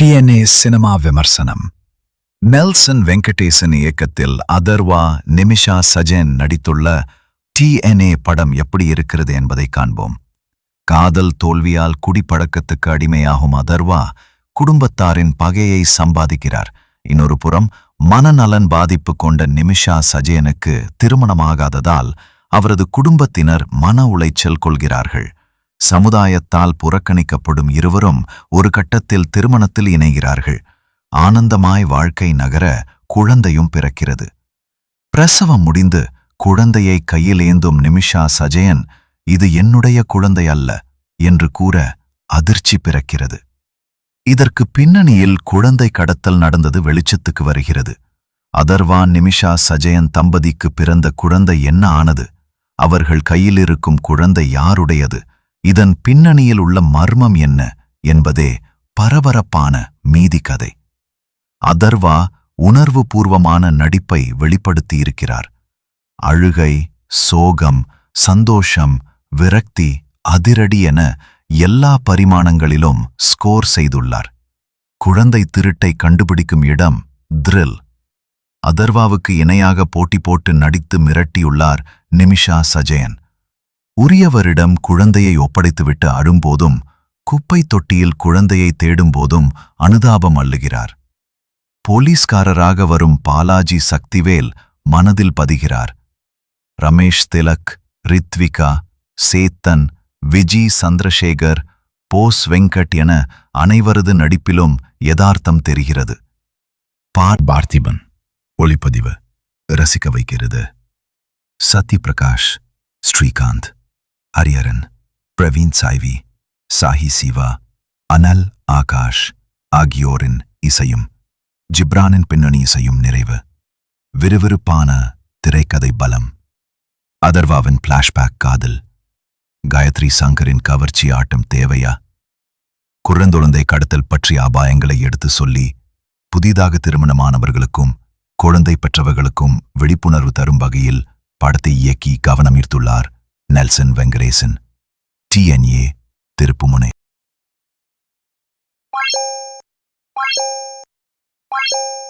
DNA cinema விமர்சனம். Nelson Venkatesan இயக்கத்தில் அதர்வா நிமிஷா சஜேன் நடித்துள்ள டிஎன்ஏ படம் எப்படி இருக்கிறது என்பதை காண்போம். காதல் தோல்வியால் குடிப்பழக்கத்துக்கு அடிமையாகும் அதர்வா குடும்பத்தாரின் பகையை சம்பாதிக்கிறார். இன்னொரு புறம் மனநலன் பாதிப்பு கொண்ட நிமிஷா சஜேனுக்கு திருமணமாகாததால் அவரது குடும்பத்தினர் மன உளைச்சல் கொள்கிறார்கள். சமுதாயத்தால் புறக்கணிக்கப்படும் இருவரும் ஒரு கட்டத்தில் திருமணத்தில் இணைகிறார்கள். ஆனந்தமாய் வாழ்க்கை நகர குழந்தையும் பிறக்கிறது. பிரசவம் முடிந்து குழந்தையை கையில் ஏந்தும் நிமிஷா சஜயன் இது என்னுடைய குழந்தை அல்ல என்று கூற அதிர்ச்சி பிறக்கிறது. இதற்கு பின்னணியில் குழந்தை கடத்தல் நடந்தது வெளிச்சத்துக்கு வருகிறது. அதர்வான் நிமிஷா சஜயன் தம்பதிக்கு பிறந்த குழந்தை என்ன ஆனது? அவர்கள் கையில் இருக்கும் குழந்தை யாருடையது? இதன் பின்னணியில் உள்ள மர்மம் என்ன என்பதே பரபரப்பான மீதி கதை அதர்வா உணர்வுபூர்வமான நடிப்பை வெளிப்படுத்தியிருக்கிறார். அழுகை சோகம் சந்தோஷம் விரக்தி அதிரடி என எல்லா பரிமாணங்களிலும் ஸ்கோர் செய்துள்ளார். குழந்தை திருட்டை கண்டுபிடிக்கும் இடம் த்ரில். அதர்வாவுக்கு இணையாக போட்டி போட்டு நடித்து மிரட்டியுள்ளார் நிமிஷா சஜயன். உரியவரிடம் குழந்தையை ஒப்படைத்துவிட்டு அழும்போதும் குப்பை தொட்டியில் குழந்தையை தேடும்போதும் அனுதாபம் அள்ளுகிறார். போலீஸ்காரராக வரும் பாலாஜி சக்திவேல் மனதில் பதிகிறார். ரமேஷ் திலக் ரித்விகா சேத்தன் விஜி சந்திரசேகர் போஸ் வெங்கட் என அனைவரது நடிப்பிலும் யதார்த்தம் தெரிகிறது. பார் பார்த்திபன் ஒளிப்பதிவு ரசிக்க வைக்கிறது. சத்யபிரகாஷ் ஸ்ரீகாந்த். ஹரியரன் பிரவீன் சாய்வி சாஹி சிவா அனல் ஆகாஷ் ஆகியோரின் இசையும் ஜிப்ரானின் பின்னணி இசையும் நிறைவு விறுவிறுப்பான திரைக்கதை பலம் அதர்வாவின் பிளாஷ்பேக் காதல் காயத்ரி சங்கரின் கவர்ச்சி ஆட்டம் தேவையா குழந்தொழந்தை கடத்தல் பற்றிய அபாயங்களை எடுத்து சொல்லி புதிதாக திருமணமானவர்களுக்கும் குழந்தை பெற்றவர்களுக்கும் விழிப்புணர்வு தரும் வகையில் படத்தை இயக்கி கவனம் ஈர்த்துள்ளார் நெல்சன் வெங்கடேசன் டிஎன்ஏ திருப்புமுனை Thank you.